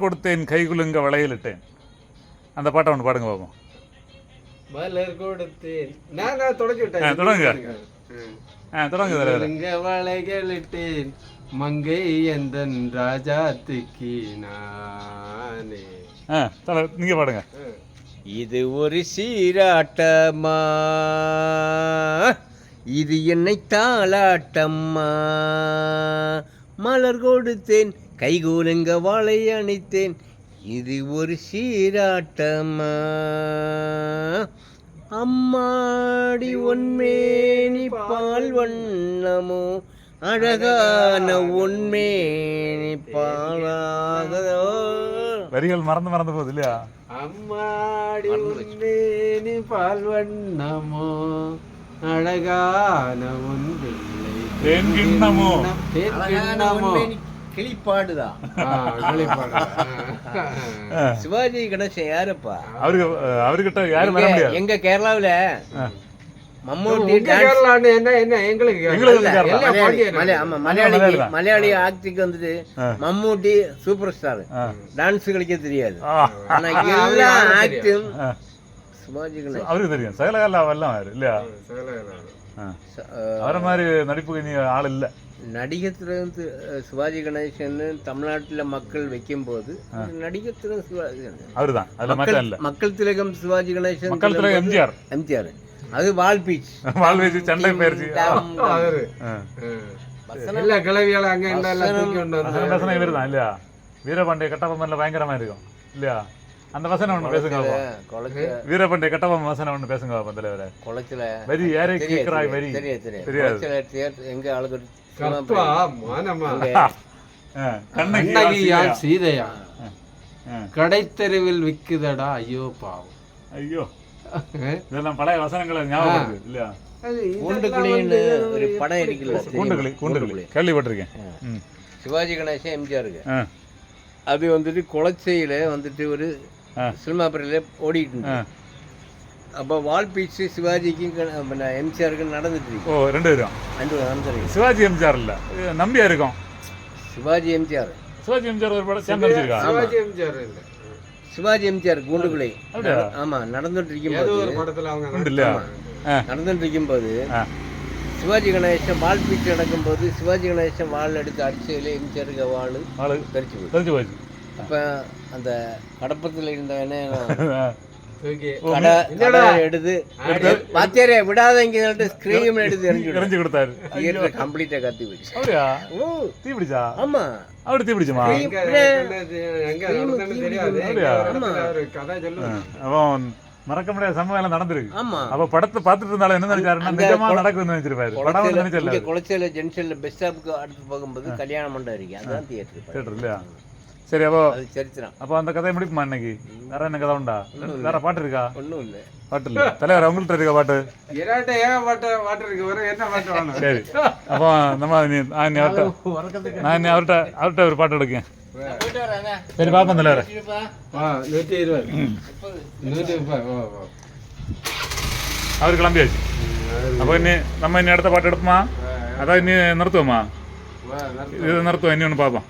கொடுத்தேன் கைகுலுங்க வளையலிட்டேன். அந்த பாட்டை ஒன்று பாடுங்க பார்ப்போம் மலர் கொடுத்தேன். நான் தொடங்கி ஆ, விட்டேன். தொடங்குங்க. ம். ஆ தொடங்க தலைவர். இங்க வளைகளிட்டேன் மங்கை எந்தன் ராஜாத்துக்கு நானே. ஆ தலைவர் நீங்கள் பாடுங்க. இது ஒரு சீராட்டம்மா. இது என்னை தாளாட்டம்மா. மலர் கொடுத்தேன். கைகூலுங்க வாழை அணைத்தேன். இது ஒரு சீராட்டம்மா அம்மாடி உன்மேனி பால் வண்ணமோ? அழகான உன்மேனி பாலாகதோ? வரிகள் மறந்து மறந்து போகுது இல்லையா? அம்மாடி உன்னேனி பால் வண்ணமோ? அழகான பிள்ளை தேன் கிண்ணமோ. தேன் அழகான கிண்ணமோ. கிளிப்பாடு. ஆ, சிவாஜி கணேசன் யாருப்பா? அவருக்கு அவர்கிட்ட யாரும் வர முடியாது. எங்க கேரளாவுல. மம்மூட்டி என்ன என்ன எங்களுக்கு ஆமா, மலையாளி மலையாளி தான். ஆக்டிக்கு வந்துட்டு. Mammootty super star. டான்ஸ் களிக்க தெரியாது. ஆனா எல்லா ஆக்டும் அவருக்கு தெரியும். சகலகலா இல்லையா? அவரை மாதிரி நடிப்புக்கு நீ ஆள் இல்ல. நடிகத்திலிருந்து அஹ், சிவாஜி கணேசன் தமிழ்நாட்டுல மக்கள் வைக்கும்போது நடிகத்திலும் சிவாஜி கணேசன். மக்கள் இல்ல. திலகம் சிவாஜி கணேசன் மக்கள் தலைவர் எம்ஜிஆர். எம்ஜிஆர். அது வால் பீச் வாழ்வீச்சு சண்டை பயிற்சி. எல்லா கிளவியால அங்க தான் இல்லையா? வீரபாண்டிய கட்டபொம்மன்ல பயங்கரமா இருக்கும் இல்லையா? அந்த வசனம் ஒண்ணு பேசுங்க வீரபாண்டிய கட்டபொம்மன் வசனம் ஒண்ணு பேசுங்க பாப்போம் தலைவரே. குளத்துல. வரி ஏறி கேட்கிறாய் வரி தெரியாது எங்க ஆளுக்கு கற்பா மானமா. ஆ, கண்ணகி கண்ணகி யாழ் ஆசிரியா. சீதையா. கடைத்தெருவில் விக்குதடா ஐயோ பாவம். ஐயோ. இதெல்லாம் பழைய வசனங்களை ஞாபகம் இல்லையா? ஒரு படம் இருக்குல்ல? கூண்டுகளி கூண்டுகளி கேள்விப்பட்டிருக்கேன். சிவாஜி கணேசன் எம்ஜிஆருக்கு ஆ, அது வந்துட்டு குளச்சையில வந்துட்டு ஒரு. சினிமா ஆ. இருந்துச்சு அப்போ வால் பீச்சு சிவாஜிக்கும் நடந்துட்டு இருக்கு ஓ ரெண்டு பேரும். அன்று நடந்துருக்கு சிவாஜி எம்ஜிஆர் இல்ல. இது நம்பியா இருக்கும்? சிவாஜி எம்ஜிஆர். சிவாஜி எம்ஜிஆர் ஒரு படம் சேர்ந்து சிவாஜி எம்ஜிஆர் இல்ல சிவாஜி எம்ஜிஆர் கூண்டுக்குழி அப்படியா? ஆமா நடந்துட்டு ஏதோ இருக்கும்போது ஒரு படத்துல அவங்க உண்டு இல்லையா? ஆ, நடந்துட்டு இருக்கும்போது ஆ. சிவாஜி கணேசன் வால் பீச்சு நடக்கும்போது சிவாஜி கணேசன் வால் எடுத்து அடிச்சதுல எம்ஜிஆருக்கு வாள் ஆளு தெரிச்சு போச்சு. தெரிஞ்சு போச்சு. அப்ப அந்த கடப்பத்தில் கடை எடுத்து வாத்தியாரே விடாதீங்க ஸ்கிரீம் எடுத்து எரிஞ்சு கொடுத்தாரு. தியேட்டர் கம்ப்ளீட்டா கத்தி போச்சு ஓ. தீ பிடிச்சா? ஆமா. தீ பிடிச்சுமா? அவன் மறக்க முடியாத சம்பவம் எல்லாம் நடந்திருக்கு. ஆமா. அப்ப படத்தை பார்த்துட்டு இருந்தாலும் என்ன நினைச்சாருன்னா நிஜமா நடக்குதுன்னு நினைச்சிருப்பாரு. படம் குளச்சல நினைச்சல இங்க குளச்சல ஜங்ஷன்ல பஸ் ஸ்டாப்புக்கு அடுத்து போகும்போது கல்யாண மண்டபம் இருக்கு. அதான் தியேட்டர் இல்லையா? சரி அப்போ அது சரித்திரம். அப்போ அந்த கதையை முடிப்புமா இன்னைக்கு? வேற என்ன கதை உண்டா? வேற பாட்டு இருக்கா? ஒண்ணும் இல்ல பாட்டு இல்ல தலைவர் உங்கள்கிட்ட இருக்கா பாட்டு? இராட்ட ஏன் பாட்டு பாட்டு இருக்கு? வரும் என்ன பாட்டு வேணும்? சரி. அப்போ நம்ம நீ நான் அவர்கிட்ட நான் அவர்கிட்ட அவர்கிட்ட ஒரு பாட்டு எடுக்கேன். சரி பாப்போம் தலைவர். நூற்றி இருபது. நூற்றி முப்பது. அவர் கிளம்பியாச்சு. அப்போ இனி நம்ம இனி அடுத்த பாட்டு எடுப்போமா? அதான் இனி நிறுத்துவோமா? இது நிறுத்துவோம். இனி ஒன்று பார்ப்போம்